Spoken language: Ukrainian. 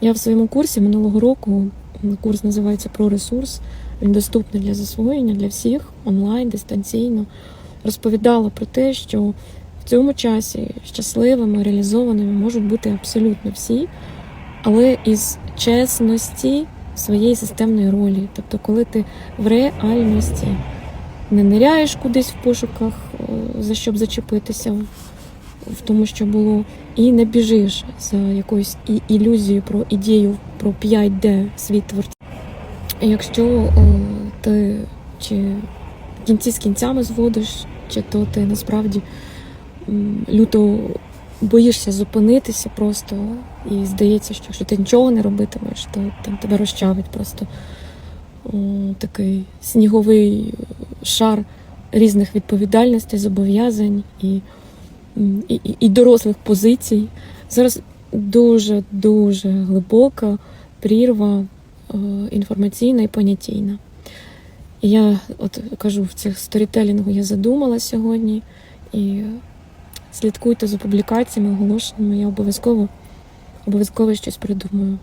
Я в своєму курсі минулого року, курс називається Про ресурс. Він доступний для засвоєння для всіх онлайн, дистанційно. Розповідала про те, що в цьому часі щасливими, реалізованими можуть бути абсолютно всі, але із чесності своєї системної ролі. Тобто, коли ти в реальності не ниряєш кудись в пошуках, е, за що б зачепитися в, тому, що було, і не біжиш за якоюсь ілюзією про ідею про 5D світ творця. Якщо е, ти чи кінці з кінцями зводиш, чи то ти насправді люто боїшся зупинитися просто, і здається, що якщо ти нічого не робитимеш, то там тебе розчавить просто о, такий сніговий шар різних відповідальностей, зобов'язань і, і, і- дорослих позицій. Зараз дуже дуже глибока прірва е, інформаційна і понятійна. Я от кажу, в цих сторітелінгу я задумала сьогодні і слідкуйте за публікаціями, оголошеннями. Я обов'язково обов'язково щось придумаю.